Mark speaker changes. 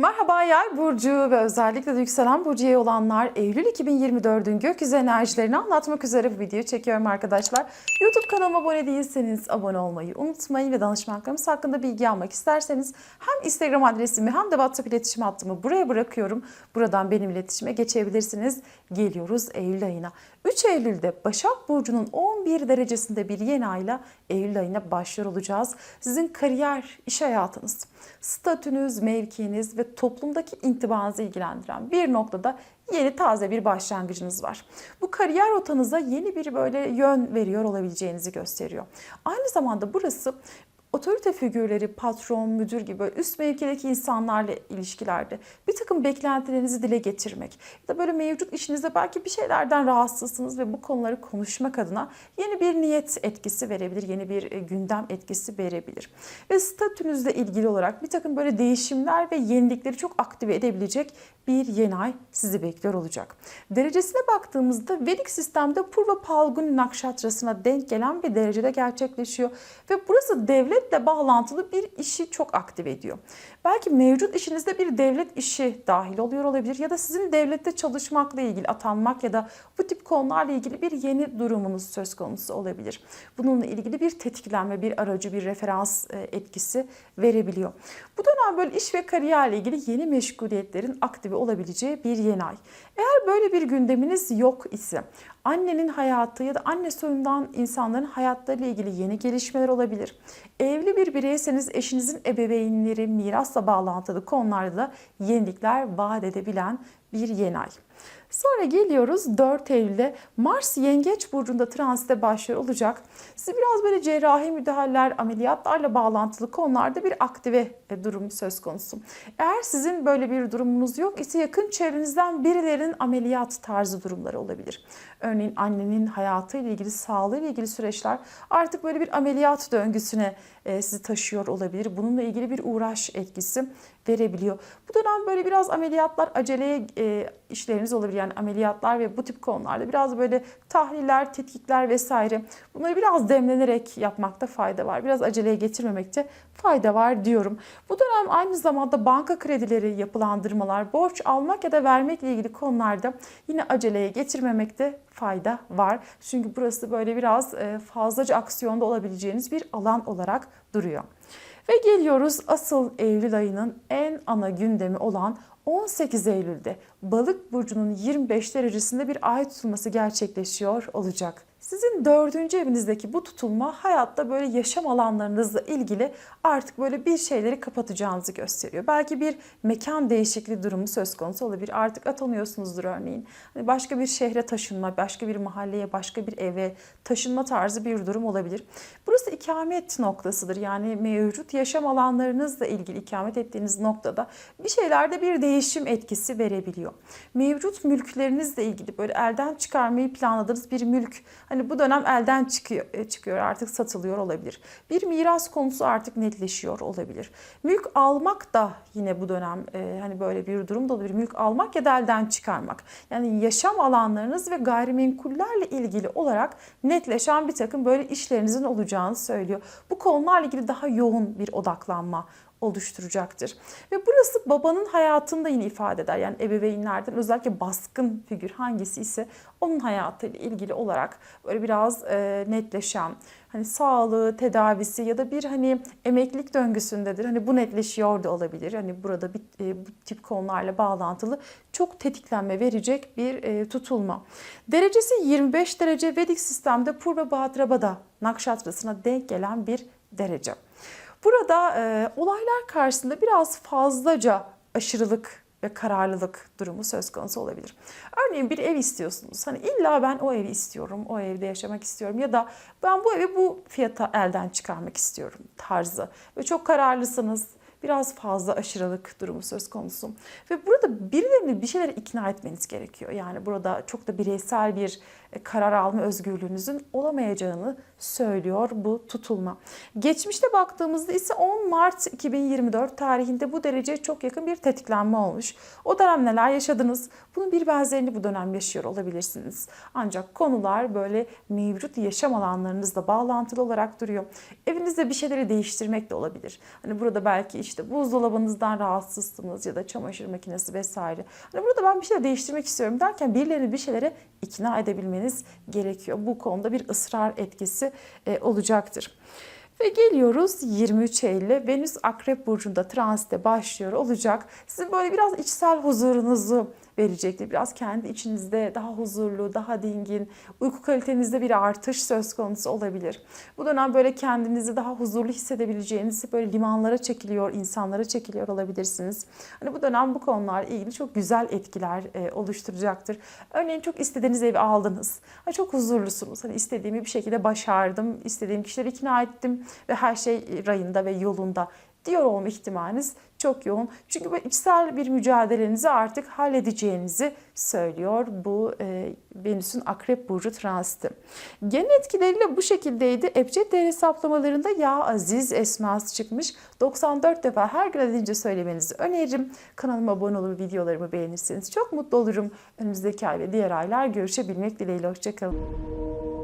Speaker 1: Merhaba Yay burcu ve özellikle de yükselen burcu yay olanlar Eylül 2024'ün gökyüzü enerjilerini anlatmak üzere bu videoyu çekiyorum arkadaşlar. YouTube kanalıma abone değilseniz abone olmayı unutmayın ve danışmanlarımız hakkında bilgi almak isterseniz hem Instagram adresimi hem de WhatsApp iletişim hattımı buraya bırakıyorum. Buradan benim iletişime geçebilirsiniz. Geliyoruz Eylül ayına. 3 Eylül'de Başak Burcu'nun 11 derecesinde bir yeni ayla Eylül ayına başlıyor olacağız. Sizin kariyer, iş hayatınız, statünüz, mevkiniz ve toplumdaki intibanızı ilgilendiren bir noktada yeni taze bir başlangıcınız var. Bu kariyer rotanıza yeni bir böyle yön veriyor olabileceğinizi gösteriyor. Aynı zamanda burası otorite figürleri, patron, müdür gibi üst mevkideki insanlarla ilişkilerde bir takım beklentilerinizi dile getirmek ya da böyle mevcut işinizde belki bir şeylerden rahatsızsınız ve bu konuları konuşmak adına yeni bir niyet etkisi verebilir, yeni bir e, gündem etkisi verebilir. Ve statünüzle ilgili olarak bir takım böyle değişimler ve yenilikleri çok aktive edebilecek bir yeni ay sizi bekliyor olacak. Derecesine baktığımızda Vedik sistemde Purva Palguni Nakşatrası'na denk gelen bir derecede gerçekleşiyor ve burası devletle bağlantılı bir işi çok aktive ediyor. Belki mevcut işinizde bir devlet işi dahil oluyor olabilir ya da sizin devlette çalışmakla ilgili atanmak ya da bu tip konularla ilgili bir yeni durumunuz söz konusu olabilir. Bununla ilgili bir tetiklenme, bir aracı, bir referans e, etkisi verebiliyor. Bu dönem böyle iş ve kariyerle ilgili yeni meşguliyetlerin aktive olabileceği bir yeni ay. Eğer böyle bir gündeminiz yok ise annenin hayatı ya da anne soyundan insanların hayatlarıyla ilgili yeni gelişmeler olabilir. Evli bir bireyseniz eşinizin ebeveynleri, mirasla bağlantılı konularda da yenilikler vaat edebilen bir yeni ay. Sonra geliyoruz 4 Eylül'de Mars Yengeç Burcu'nda transite başlıyor olacak. Sizi biraz böyle cerrahi müdahaleler, ameliyatlarla bağlantılı konularda bir aktive e, durum söz konusu. Eğer sizin böyle bir durumunuz yok ise yakın çevrenizden birilerinin ameliyat tarzı durumları olabilir. Örneğin annenin hayatıyla ilgili, sağlığıyla ilgili süreçler artık böyle bir ameliyat döngüsüne e, sizi taşıyor olabilir. Bununla ilgili bir uğraş etkisi verebiliyor. Bu dönem böyle biraz ameliyatlar aceleye e, işleriniz olabilir. Yani ameliyatlar ve bu tip konularda biraz böyle tahliller, tetkikler vesaire bunları biraz demlenerek yapmakta fayda var. Biraz aceleye getirmemekte fayda var diyorum. Bu dönem aynı zamanda banka kredileri, yapılandırmalar, borç almak ya da vermekle ilgili konularda yine aceleye getirmemekte fayda var. Çünkü burası böyle biraz e, fazlaca aksiyonda olabileceğiniz bir alan olarak duruyor. Ve geliyoruz asıl Eylül ayının en ana gündemi olan 18 Eylül'de Balık burcunun 25 derecesinde bir ay tutulması gerçekleşiyor olacak. Sizin dördüncü evinizdeki bu tutulma hayatta böyle yaşam alanlarınızla ilgili artık böyle bir şeyleri kapatacağınızı gösteriyor. Belki bir mekan değişikliği durumu söz konusu olabilir. Artık atanıyorsunuzdur örneğin. Hani başka bir şehre taşınma, başka bir mahalleye, başka bir eve taşınma tarzı bir durum olabilir. Burası ikamet noktasıdır. Yani mevcut yaşam alanlarınızla ilgili ikamet ettiğiniz noktada bir şeylerde bir değişim etkisi verebiliyor. Mevcut mülklerinizle ilgili böyle elden çıkarmayı planladığınız bir mülk hani bu dönem elden çıkıyor, e, çıkıyor artık satılıyor olabilir. Bir miras konusu artık netleşiyor olabilir. Mülk almak da yine bu dönem e, hani böyle bir durum da olabilir. Mülk almak ya da elden çıkarmak. Yani yaşam alanlarınız ve gayrimenkullerle ilgili olarak netleşen bir takım böyle işlerinizin olacağını söylüyor. Bu konularla ilgili daha yoğun bir odaklanma oluşturacaktır. Ve burası babanın hayatında yine ifade eder. Yani ebeveynlerden özellikle baskın figür hangisi ise onun hayatıyla ilgili olarak böyle biraz e, netleşen hani sağlığı, tedavisi ya da bir hani emeklilik döngüsündedir. Hani bu netleşiyor da olabilir. Hani burada bir, e, bu tip konularla bağlantılı çok tetiklenme verecek bir e, tutulma. Derecesi 25 derece Vedik sistemde Purva Bhadrapada Nakşatrasına denk gelen bir derece. Burada e, olaylar karşısında biraz fazlaca aşırılık ve kararlılık durumu söz konusu olabilir. Örneğin bir ev istiyorsunuz. Hani illa ben o evi istiyorum, o evde yaşamak istiyorum ya da ben bu evi bu fiyata elden çıkarmak istiyorum tarzı. Ve çok kararlısınız, biraz fazla aşırılık durumu söz konusu. Ve burada birilerini bir şeylere ikna etmeniz gerekiyor. Yani burada çok da bireysel bir e, karar alma özgürlüğünüzün olamayacağını söylüyor bu tutulma. Geçmişte baktığımızda ise 10 Mart 2024 tarihinde bu derece çok yakın bir tetiklenme olmuş. O dönem neler yaşadınız? Bunun bir benzerini bu dönem yaşıyor olabilirsiniz. Ancak konular böyle mevcut yaşam alanlarınızla bağlantılı olarak duruyor. Evinizde bir şeyleri değiştirmek de olabilir. Hani burada belki işte buzdolabınızdan rahatsızsınız ya da çamaşır makinesi vesaire. Hani burada ben bir şeyler değiştirmek istiyorum derken birilerini bir şeylere ikna edebilmeniz gerekiyor. Bu konuda bir ısrar etkisi e, olacaktır. Ve geliyoruz 23 Eylül'e Venüs Akrep Burcu'nda transite başlıyor olacak. Sizin böyle biraz içsel huzurunuzu verecektir. Biraz kendi içinizde daha huzurlu, daha dingin, uyku kalitenizde bir artış söz konusu olabilir. Bu dönem böyle kendinizi daha huzurlu hissedebileceğiniz böyle limanlara çekiliyor, insanlara çekiliyor olabilirsiniz. Hani bu dönem bu konularla ilgili çok güzel etkiler e, oluşturacaktır. Örneğin çok istediğiniz evi aldınız. Çok huzurlusunuz. Hani istediğimi bir şekilde başardım, istediğim kişileri ikna ettim ve her şey rayında ve yolunda diyor olma ihtimaliniz çok yoğun. Çünkü bu içsel bir mücadelenizi artık halledeceğinizi söylüyor bu e, Venüs'ün Akrep Burcu transiti. Genel etkileriyle bu şekildeydi. Ebced değer hesaplamalarında ya aziz esması çıkmış. 94 defa her gün adedince söylemenizi öneririm. Kanalıma abone olur, videolarımı beğenirseniz çok mutlu olurum. Önümüzdeki ay ve diğer aylar görüşebilmek dileğiyle. Hoşçakalın.